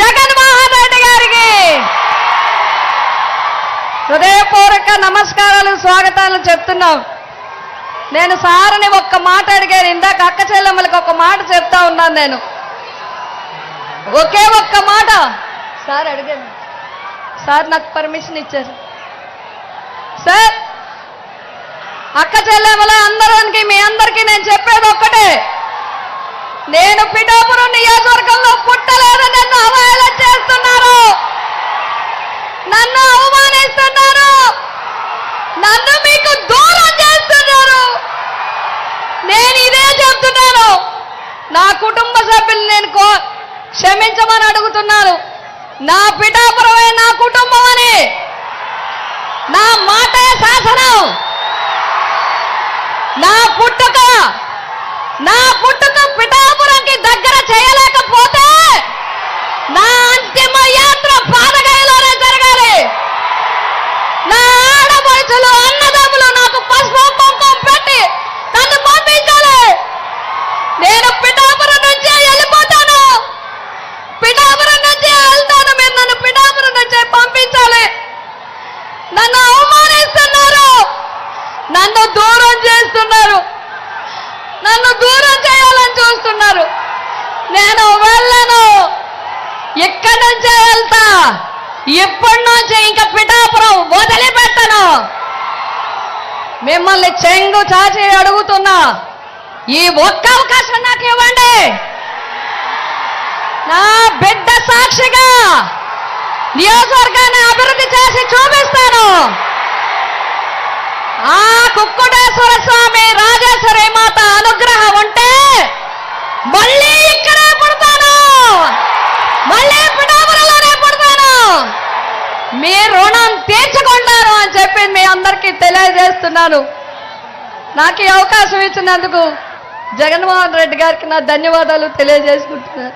జగన్మోహన్ రెడ్డి గారికి హృదయపూర్వక నమస్కారాలు స్వాగతాలు చెప్తున్నాం. నేను సార్ని ఒక్క మాట అడిగాను ఇందాక అక్క చెల్లెమ్మలకి ఒక మాట చెప్తా ఉన్నాను నేను. ఒకే ఒక్క మాట. సార్ అడిగాను. సార్ నాకు పర్మిషన్ ఇచ్చారు. సార్ అక్క చెల్లెమ్మల అందరికి మీ అందరికీ నేను చెప్పేది ఒక్కటే. నేను పిఠాపురం నియోజకవర్గంలో పుట్టలేదు నన్ను అవహేళన చేస్తున్నారు. నన్ను అవమానిస్తున్నారు. నన్ను మీకు దూరం చేస్తున్నారు. నేను ఇదే చెప్తున్నాను. నా కుటుంబ సభ్యులు నేను కో క్షమించమని అడుగుతున్నాను. నా పిఠాపురమే నా కుటుంబం అని. నా మాటే శాసనం. నా పుట్టుక నా పుట్టుక పిఠాపురంకి దగ్గర చేయలేకపోతే నా అంతిమ యాత్ర పాదగయలోనే జరగాలి. నా ఆడపడుచులు అన్నదమ్ములు నాకు పసుపు కుంకుమ పెట్టి నన్ను పంపించాలి. నేను పిఠాపురం నుంచే వెళ్ళిపోతాను. పిఠాపురం నుంచే వెళ్తాను. మీరు నన్ను పిఠాపురం నుంచే పంపించాలి. నన్ను అవమానిస్తున్నారు. నన్ను దూరం చేస్తున్నారు. నన్ను దూరం చే చూస్తున్నారు. నేను వెళ్ళను. ఇక్కడి నుంచే వెళ్తా. ఇప్పటి నుంచి ఇంకా పిఠాపురం వదిలిపెట్టను. మిమ్మల్ని చెంగు చాచి అడుగుతున్నా. ఈ ఒక్క అవకాశం నాకు ఇవ్వండి. నా బిడ్డ సాక్షిగా నియోజకవర్గాన్ని అభివృద్ధి చే మళ్ళీ పిఠాపురంలోనే పుడతాను. మీ రుణం తీర్చుకుంటారు అని చెప్పి మీ అందరికీ తెలియజేస్తున్నాను. నాకు ఈ అవకాశం ఇచ్చినందుకు జగన్మోహన్ రెడ్డి గారికి నా ధన్యవాదాలు తెలియజేసుకుంటున్నాను.